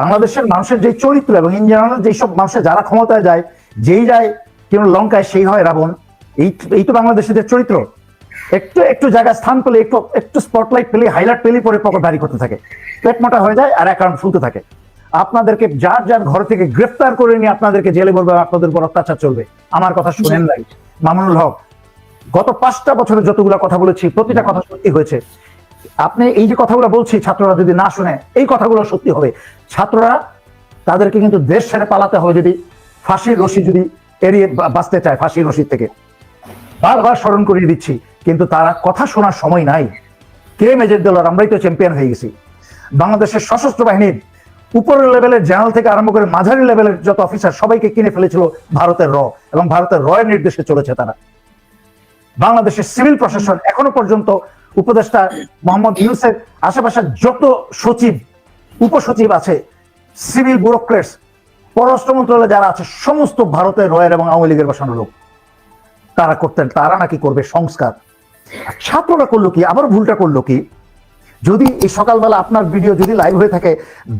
বাংলাদেশের মানুষের যে চরিত্র এবং ইন জেনারেল যেসব মানুষের যারা ক্ষমতায় যায়, যেই যায়, কেন লঙ্কায় সেই হয় রাবণ, এই এই তো বাংলাদেশের যে চরিত্র। একটু একটু জায়গায় স্থান পেলে, একটু একটু স্পটলাইট পেলে হাইলাইট পেলে পরে পকেট ভারী করতে থাকে। পেট মোটা হয়ে যায় আর অ্যাকাউন্ট ফুলতে থাকে। আপনাদেরকে যার যার ঘর থেকে গ্রেফতার করে নিয়ে আপনাদেরকে জেলে বলবে আপনাদের উপর অত্যাচার চলবে, আমার কথা শুনেন নাই। মামুনুল হক, গত পাঁচটা বছরে যতগুলো কথা বলেছি, প্রতিটা কথা সত্যি হয়েছে। আপনি এই যে কথাগুলো বলছি, ছাত্ররা যদি না শুনে, এই কথাগুলো সত্যি হবে। ছাত্ররা তাদেরকে কিন্তু দেশ ছেড়ে পালাতে হবে যদি ফাঁসির রশি যদি এড়িয়ে বাঁচতে চায় ফাঁসির রশি থেকে। বারবার স্মরণ করিয়ে দিচ্ছি, কিন্তু তারা কথা শোনার সময় নাই। কে মেজর দলার আমরাই তো চ্যাম্পিয়ন হয়ে গেছি। বাংলাদেশের সশস্ত্র বাহিনীর উপরের লেভেলের জেনারেল থেকে আরম্ভ করে মাঝারি লেভেলের যত অফিসার সবাইকে কিনে ফেলেছিল ভারতের র, এবং ভারতের রয়ের নির্দেশে চলেছে তারা। বাংলাদেশের সিভিল প্রশাসন এখনও পর্যন্ত উপদেষ্টা মোহাম্মদ ইউসেফ আশেপাশে যত সচিব, উপসচিব আছে, সিভিল ব্যুরোক্রেটস, পররাষ্ট্র মন্ত্রণালয়ে যারা আছে, সমস্ত ভারতের রয়ের এবং আওয়ামী লীগের বসানো লোক, তারা করতেন, তারা নাকি করবে সংস্কার। ছাত্ররা করল কি? আবার ভুলটা করল কি? যদি এই সকালবেলা আপনার ভিডিও যদি লাইভ হয়ে থাকে,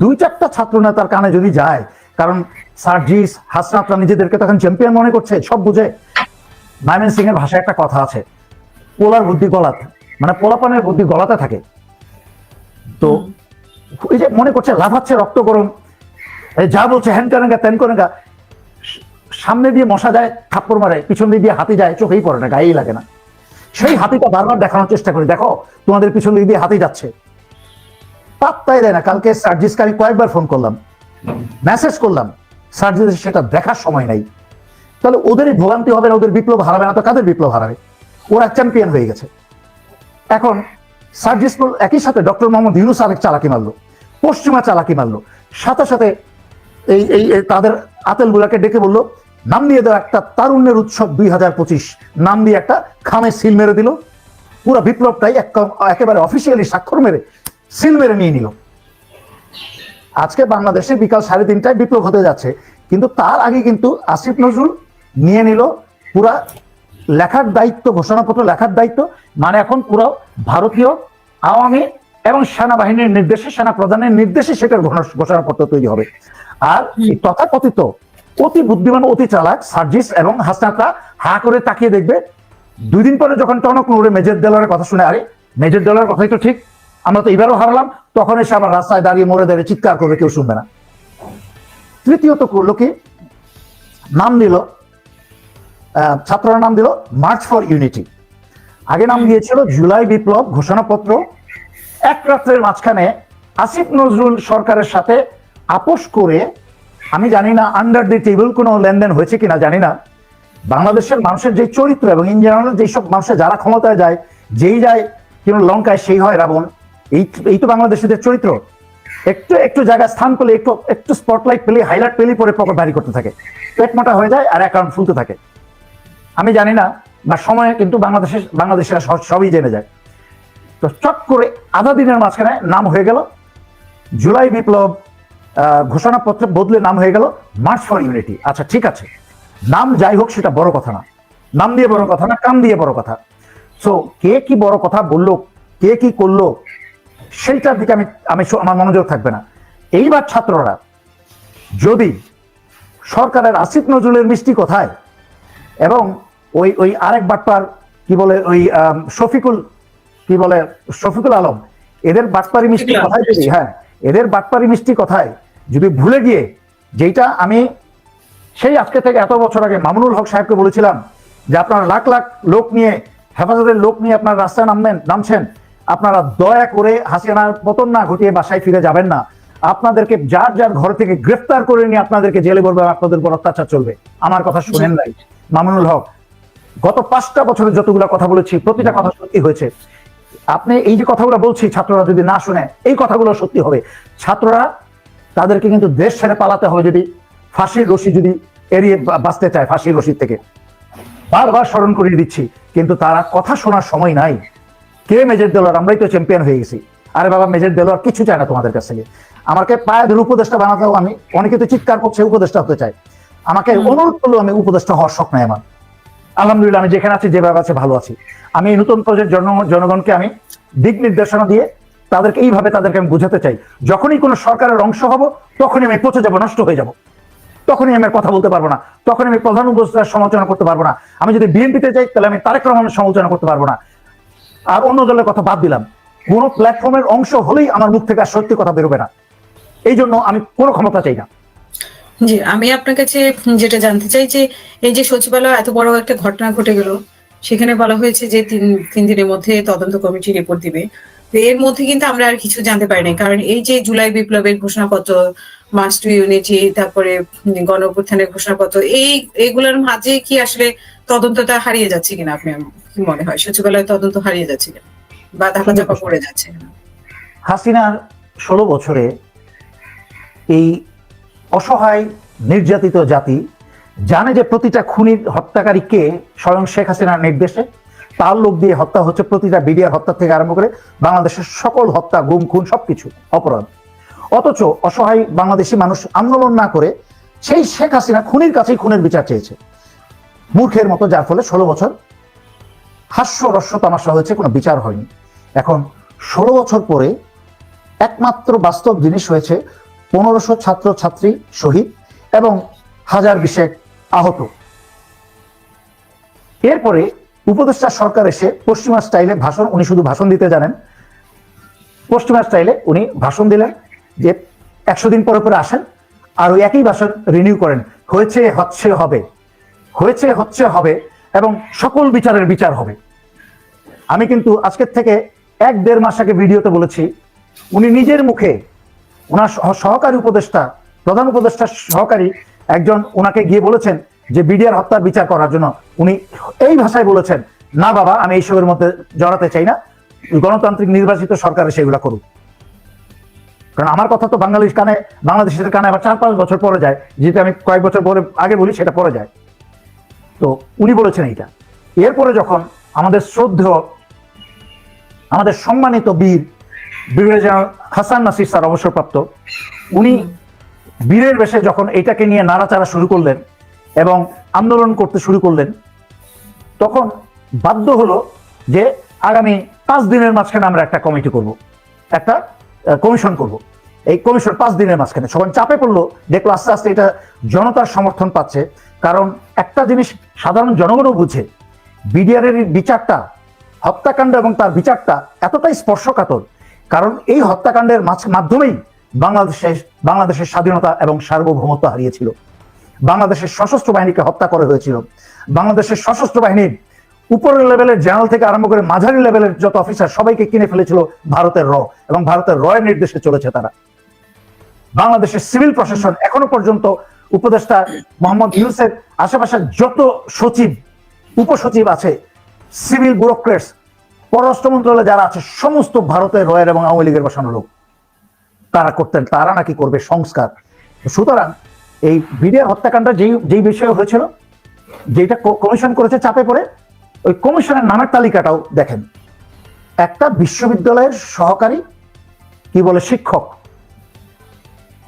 দুই চারটা ছাত্র নেতার কানে যদি যায়, কারণ সার্জিস হাসনাতরা নিজেদেরকে তখন চ্যাম্পিয়ন মনে করছে, সব বুঝে। মাইমেন সিং এর ভাষায় একটা কথা আছে, পোলার বুদ্ধি গলাতে। মানে পোলাপানের বুদ্ধি গলাতে থাকে। তো ওই যে মনে করছে লাফাচ্ছে রক্ত গরম এই যা বলছে হ্যান করেঙ্গা ত্যান করেঙ্গা সামনে দিয়ে মশা যায় থাপ্পড় মারে পিছন দিয়ে দিয়ে হাতি যায় চোখেই পড়ে না গায়েই লাগে না। সেই হাতিটা বারবার দেখানোর চেষ্টা করি দেখো তোমাদের পিছন দিক দিয়ে হাতি যাচ্ছে। পাত্তাই দেয় না কালকে সার্জিসকে আমি কয়েকবার ফোন করলাম মেসেজ করলাম সার্জিস সেটা দেখার সময় নাই। তাহলে ওদেরই ভোগান্তি হবে না ওদের বিপ্লব হারাবে না তো কাদের বিপ্লব হারাবে? ওরা চ্যাম্পিয়ন হয়ে গেছে। এখন সার্জিস একই সাথে ডক্টর মোহাম্মদ ইউনুস আরেক চালাকি মারলো, পশ্চিমা চালাকি মারলো, সাথে সাথে এই এই তাদের আতেলগুলাকে ডেকে বলল, নাম দিয়ে দেওয়া একটা তারুণ্যের উৎসব দুই হাজার পঁচিশ, নাম দিয়ে একটা খামে সিল মেরে দিল, পুরো বিপ্লবটাই এক- একেবারে অফিসিয়ালি স্বাক্ষর মেরে সিল মেরে নিয়ে নিল। আজকে বাংলাদেশে বিকাল সাড়ে তিনটায় বিপ্লব হতে যাচ্ছে, কিন্তু তার আগে কিন্তু আসিফ নজরুল নিয়ে নিল পুরা লেখার দায়িত্ব ঘোষণাপত্র লেখার দায়িত্ব মানে এখন পুরো ভারতীয় আওয়ামী এবং সেনাবাহিনীর নির্দেশে সেনা প্রধানের নির্দেশে সেটার ঘোষণা- ঘোষণাপত্র তৈরি হবে। আর তথাকথিত অতি বুদ্ধিমান অতি চালাক সার্জিস এবং হাসনাতরা হা করে তাকিয়ে দেখবে দুই দিন পরে যখন টনক নড়ে মেজর দেলারের কথা শুনে আরে মেজর দেলার কথাই তো ঠিক আমরা তো এবারও হারালাম তখন এসে আবার রাস্তায় দাঁড়িয়ে মরে দাঁড়িয়ে চিৎকার করবে কেউ শুনবে না। তৃতীয়ত করল কি? নাম আহ, ছাত্ররা নাম দিল মার্চ ফর ইউনিটি আগে নাম দিয়েছিল জুলাই বিপ্লব ঘোষণাপত্র। এক রাত্রের মাঝখানে আসিফ নজরুল সরকারের সাথে আপোষ করে আমি জানি না আন্ডার দি টেবিল কোনো লেনদেন হয়েছে কিনা জানি না বাংলাদেশের মানুষের যে চরিত্র এবং ইন জেনারেল যেসব মানুষের যারা ক্ষমতায় যায় যেই যায় কেন লঙ্কায় সেই হয় রাবণ এই এই তো বাংলাদেশের যে চরিত্র। একটু একটু জায়গায় স্থান পেলে একটু একটু স্পটলাইট পেলে হাইলাইট পেলে পরে পকেট ভারী করতে থাকে। পেট মোটা হয়ে যায় আর অ্যাকাউন্ট ফুলতে থাকে। আমি জানি না, বা সময়ে কিন্তু বাংলাদেশের বাংলাদেশের সবই জেনে যায়। তো চট করে আধা দিনের মাঝখানে নাম হয়ে গেল। জুলাই বিপ্লব ঘোষণাপত্রে বদলে নাম হয়ে গেল মার্চ ফর ইউনিটি আচ্ছা ঠিক আছে। নাম যাই হোক, সেটা বড় কথা না। নাম দিয়ে বড় কথা না কাম দিয়ে বড় কথা। সো কে কি বড় কথা বলল, কে কি করল, সেইটার দিকে আমি আমি আমার মনোযোগ থাকবে না। এইবার ছাত্ররা, যদি সরকারের আসিফ নজরুলের মিষ্টি কথায় এবং ওই ওই আরেক বাটপার কি বলে ওই শফিকুল কি বলে শফিকুল আলম এদের বাটপারি মিষ্টি কথায় যদি হ্যাঁ এদের বাটপারি মিষ্টি কথায়? যদি ভুলে গিয়ে যেটা আমি সেই আজকে থেকে এত বছর আগে মামুনুল হক সাহেবকে বলেছিলাম যে আপনারা লাখ লাখ লোক নিয়ে হেফাজতের লোক নিয়ে আপনার রাস্তায় নামবেন নামছেন আপনারা দয়া করে হাসিনার পতন না ঘটিয়ে বাসায় ফিরে যাবেন না। আপনাদেরকে যার যার ঘর থেকে গ্রেফতার করে নিয়ে আপনাদেরকে জেলে বলবে আপনাদের উপর অত্যাচার চলবে। আমার কথা শুনেন নাই। মামুনুল হক, গত পাঁচটা বছরে যতগুলো কথা বলেছি, প্রতিটা কথা সত্যি হয়েছে। আপনি এই যে কথাগুলো বলছি, ছাত্ররা যদি না শুনে, এই কথাগুলো সত্যি হবে। ছাত্ররা তাদেরকে কিন্তু দেশ ছেড়ে পালাতে হবে যদি, ফাঁসির রশি যদি এড়িয়ে বাঁচতে চায় ফাঁসির রশি থেকে। বারবার স্মরণ করিয়ে দিচ্ছি, কিন্তু তারা কথা শোনার সময় নাই। কে মেজর দেলোয়ার? আমরাই তো চ্যাম্পিয়ন হয়ে গেছি। আরে বাবা, মেজর দেলোয়ার কিছু চায় না তোমাদের কাছ থেকে। আমাকে পায়ে ধরে উপদেষ্টা বানাতেও আমি, অনেকে তো চিৎকার করছে, উপদেষ্টা হতে চায়। আমাকে অনুরোধ করলেও আমি উপদেষ্টা হওয়ার শখ নাই আমার আলহামদুলিল্লাহ আমি যেখানে আছি যেভাবে আছে ভালো আছি। আমি এই নতুন প্রজেক্ট জন জনগণকে আমি দিক নির্দেশনা দিয়ে তাদেরকে এইভাবে তাদেরকে আমি বুঝাতে চাই। যখনই কোনো সরকারের অংশ হব তখনই আমি পচে যাব নষ্ট হয়ে যাব। তখনই আমি কথা বলতে পারব না। তখন আমি প্রধান উপদেষ্টার সমালোচনা করতে পারব না। আমি যদি বিএনপিতে যাই তাহলে আমি তারেক রহমানের সমালোচনা করতে পারব না। আর অন্য দলের কথা বাদ দিলাম। কোন প্ল্যাটফর্মের অংশ হলেই আমার মুখ থেকে আর সত্যি কথা বেরোবে না। এই জন্য আমি কোনো ক্ষমতা চাই না। জি, আমি আপনার কাছে যেটা জানতে চাই যে, এই যে সচিবালয় এত বড় একটা ঘটনা ঘটে গেল, সেখানে বলা হয়েছে যে তিন তিন দিনের মধ্যে তদন্ত কমিটি রিপোর্ট দিবে। এর মধ্যে কিন্তু আমরা আর কিছু জানতে পারি না কারণ এই যে জুলাই বিপ্লবের ঘোষণাপত্র মাস টু ইউনিটি তারপরে গণ অভ্যুত্থানের ঘোষণাপত্র, এই এগুলোর মাঝে কি আসলে তদন্তটা হারিয়ে যাচ্ছে কিনা আপনি কি মনে হয়? সচিবালয় তদন্ত হারিয়ে যাচ্ছে কিনা? বা ধাপা চাপা পড়ে যাচ্ছে? হাসিনার ষোলো বছরে এই অসহায়, নির্যাতিত জাতি জানে যে প্রতিটা খুনির হত্যাকারীকে স্বয়ং শেখ হাসিনার নির্দেশে। তার লোক দিয়ে হত্যা হচ্ছে প্রতিটা বিডিআর হত্যা থেকে আরম্ভ করে বাংলাদেশের সকল হত্যা, গুম, খুন সবকিছু, অপরাধ। অথচ অসহায় বাংলাদেশি মানুষ আন্দোলন না করে সেই শেখ হাসিনা খুনির কাছেই খুনের বিচার চেয়েছে। মূর্খের মতো, যার ফলে ষোলো বছর হাস্য রস্য তামাশা হয়েছে, কোনো বিচার হয়নি। এখন ষোলো বছর পরে একমাত্র বাস্তব জিনিস হয়েছে পনেরোশো ছাত্র ছাত্রী শহীদ এবং হাজার বিশেক আহত। এরপরে উপদেষ্টা সরকার এসে পশ্চিমা স্টাইলে ভাষণ, উনি শুধু ভাষণ দিতে জানেন। পশ্চিমা স্টাইলে উনি ভাষণ দিলেন যে একশো দিন পরে পরে আসেন আর ওই একই ভাষণ রিনিউ করেন। হয়েছে, হচ্ছে, হবে। হয়েছে, হচ্ছে, হবে এবং সকল বিচারের বিচার হবে। আমি কিন্তু আজকের থেকে এক দেড় মাস আগে ভিডিওতে বলেছি, উনি নিজের মুখে ওনার সহকারী উপদেষ্টা, প্রধান উপদেষ্টা সহকারী একজন ওনাকে গিয়ে বলেছেন যে বিডিআর হত্যার বিচার করার জন্য। উনি এই ভাষায় বলেছেন, না বাবা, আমি এইসবের মধ্যে জড়াতে চাই না। গণতান্ত্রিক নির্বাচিত সরকারে সেগুলো করুক। কারণ আমার কথা তো বাঙালির কানে, বাংলাদেশের কানে আবার চার পাঁচ বছর পরে যায়। যেটা আমি কয়েক বছর পরে, আগে বলি, সেটা পরে যায়। তো উনি বলেছেন এইটা। এরপরে যখন আমাদের শ্রদ্ধেয়, আমাদের সম্মানিত বীর ব্রিগেডিয়ার হাসান নাসির স্যার, অবসরপ্রাপ্ত, উনি বীরের বেশে যখন এটাকে নিয়ে নাড়াচাড়া শুরু করলেন এবং আন্দোলন করতে শুরু করলেন, তখন বাধ্য হলো যে আগামী পাঁচ দিনের মাঝখানে আমরা একটা কমিটি করব, একটা কমিশন করব। এই কমিশন পাঁচ দিনের মাঝখানে। সবাই চাপে পড়ল, দেখল আস্তে আস্তে এটা জনতার সমর্থন পাচ্ছে। কারণ একটা জিনিস সাধারণ জনগণও বুঝে বিডিআর এর বিচারটা, হত্যাকাণ্ড এবং তার বিচারটা এতটাই স্পর্শকাতর কারণ এই হত্যাকাণ্ডের মাধ্যমেই বাংলাদেশের বাংলাদেশের স্বাধীনতা এবং সার্বভৌমত্ব হারিয়েছিল। বাংলাদেশের সশস্ত্র বাহিনীকে হত্যা করা হয়েছিল। বাংলাদেশের সশস্ত্র বাহিনীর উপরের লেভেলের জেনারেল থেকে আরম্ভ করে মাঝারি লেভেলের যত অফিসার, সবাইকে কিনে ফেলেছিল ভারতের র এবং ভারতের রয়ের নির্দেশে চলেছে তারা। বাংলাদেশের সিভিল প্রশাসন এখনও পর্যন্ত উপদেষ্টা মোহাম্মদ ইউসেফ আশেপাশের যত সচিব, উপসচিব আছে, সিভিল ব্যুরোক্রেটস পররাষ্ট্র মন্ত্রণালয়ে যারা আছে সমস্ত ভারতের রয়ের এবং আওয়ামী লীগের বসানো লোক তারা করতেন তারা নাকি করবে সংস্কার। সুতরাং এই বিডিআর হত্যাকাণ্ড যেই যেই বিষয়ে হয়েছিল যেটা কমিশন করেছে চাপে পড়ে ওই কমিশনের নামের তালিকাটাও দেখেন। একটা বিশ্ববিদ্যালয়ের সহকারী কি বলে শিক্ষক।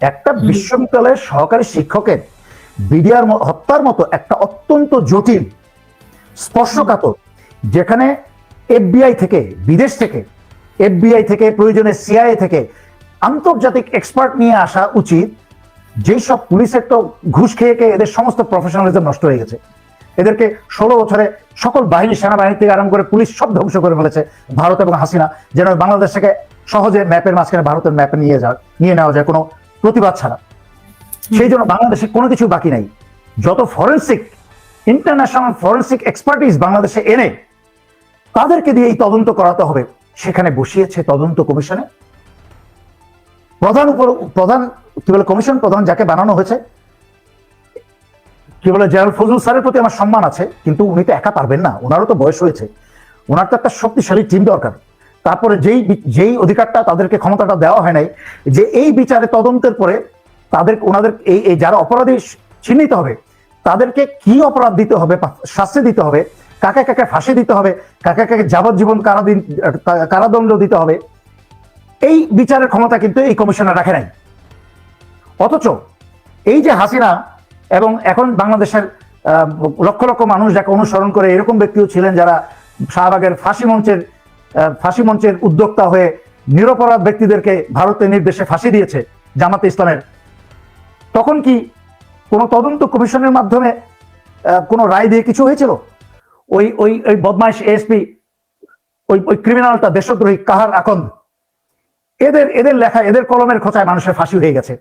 একটা বিশ্ববিদ্যালয়ের সহকারী শিক্ষকের বিডিআর হত্যার মতো একটা অত্যন্ত জটিল স্পর্শকাতর যেখানে এফবিআই থেকে বিদেশ থেকে এফবিআই থেকে প্রয়োজনে সিআইএ থেকে আন্তর্জাতিক এক্সপার্ট নিয়ে আসা উচিত। যেই সব পুলিশের তো ঘুষ খেয়ে খেয়ে এদের সমস্ত প্রফেশনালিজম নষ্ট হয়ে গেছে। এদেরকে ষোলো বছরে সকল বাহিনী সেনাবাহিনী থেকে আরম্ভ করে পুলিশ সব ধ্বংস করে ফেলেছে ভারত এবং হাসিনা। যেন বাংলাদেশ থেকে সহজে ম্যাপের মাঝখানে ভারতের ম্যাপে নিয়ে যাওয়া নিয়ে নেওয়া যায় কোনো প্রতিবাদ ছাড়া। সেই জন্য বাংলাদেশে কোনো কিছু বাকি নাই। যত ফরেন্সিক ইন্টারন্যাশনাল ফরেন্সিক এক্সপার্টিস বাংলাদেশে এনে তাদেরকে দিয়ে এই তদন্ত করাতে হবে। সেখানে বসিয়েছে তদন্ত কমিশনে। প্রধান উপর প্রধান কি বলে, কমিশন প্রধান যাকে বানানো হয়েছে, কি বলে, জেনারেল ফজলুল স্যারের প্রতি আমার সম্মান আছে, কিন্তু উনি তো একা পারবেন না, ওনারও তো বয়স হয়েছে। ওনার তো একটা শক্তিশালী টিম দরকার। তারপরে যেই যেই অধিকারটা তাদেরকে ক্ষমতাটা দেওয়া হয় নাই, যে এই বিচারে তদন্তের পরে তাদের, ওনাদের এই যারা অপরাধী চিহ্নিত হবে, তাদেরকে কি অপরাধ দিতে হবে শাস্তি দিতে হবে কাকে কাকে ফাঁসি দিতে হবে, কাকে কাকে যাবজ্জীবন কারাদিন কারাদণ্ড দিতে হবে, এই বিচারের ক্ষমতা কিন্তু এই কমিশনার রাখে নাই। অথচ এই যে হাসিনা এবং এখন বাংলাদেশের লক্ষ লক্ষ মানুষ যাকে অনুসরণ করে এরকম ব্যক্তিও ছিলেন যারা শাহবাগের ফাঁসি মঞ্চের ফাঁসি মঞ্চের উদ্যোক্তা হয়ে নিরপরাধ ব্যক্তিদেরকে ভারতের নির্দেশে ফাঁসি দিয়েছে জামাতে ইসলামের। তখন কি কোনো তদন্ত কমিশনের মাধ্যমে কোনো রায় দিয়ে কিছু হয়েছিল? ওই ওই ওই বদমাইশ এসপি ওই ওই ক্রিমিনালটা দেশদ্রোহী কাহার আকন্দ? এদের এদের লেখা, এদের কলমের খোঁচায় মানুষের ফাঁসি হয়ে গেছে।